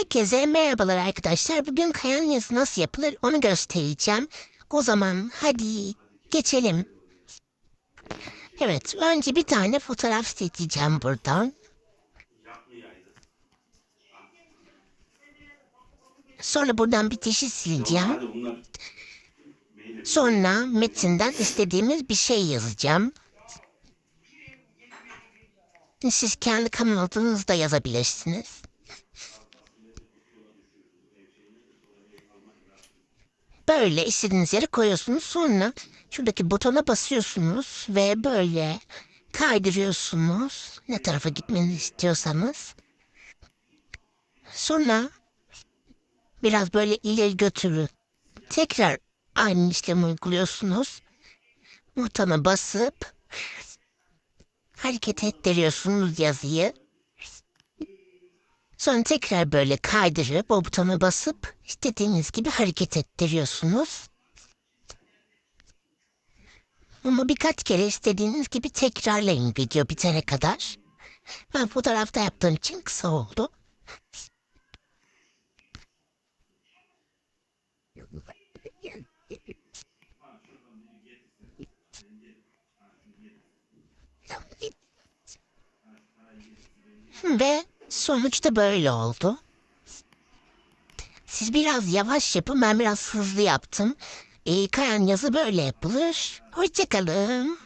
Herkese merhabalar arkadaşlar. Bugün kayan yazı nasıl yapılır onu göstereceğim. O zaman hadi geçelim. Evet önce bir tane fotoğraf seçeceğim buradan. Sonra buradan bitişi sileceğim. Sonra metinden istediğimiz bir şey yazacağım. Siz kendi kanalınızda yazabilirsiniz. Böyle istediğiniz yere koyuyorsunuz. Sonra şuradaki butona basıyorsunuz ve böyle kaydırıyorsunuz. Ne tarafa gitmenizi istiyorsanız. Sonra biraz böyle ileri götürün. Tekrar aynı işlemi uyguluyorsunuz. Butona basıp hareket ettiriyorsunuz yazıyı. Sonra tekrar böyle kaydırıp o butona basıp istediğiniz gibi hareket ettiriyorsunuz. Ama birkaç kere istediğiniz gibi tekrarlayın video bitene kadar. Ben fotoğrafta yaptığım için kısa oldu. Ve sonuçta böyle oldu. Siz biraz yavaş yapın ben biraz hızlı yaptım. Ee, kayan yazı böyle yapılır. Hoşçakalın.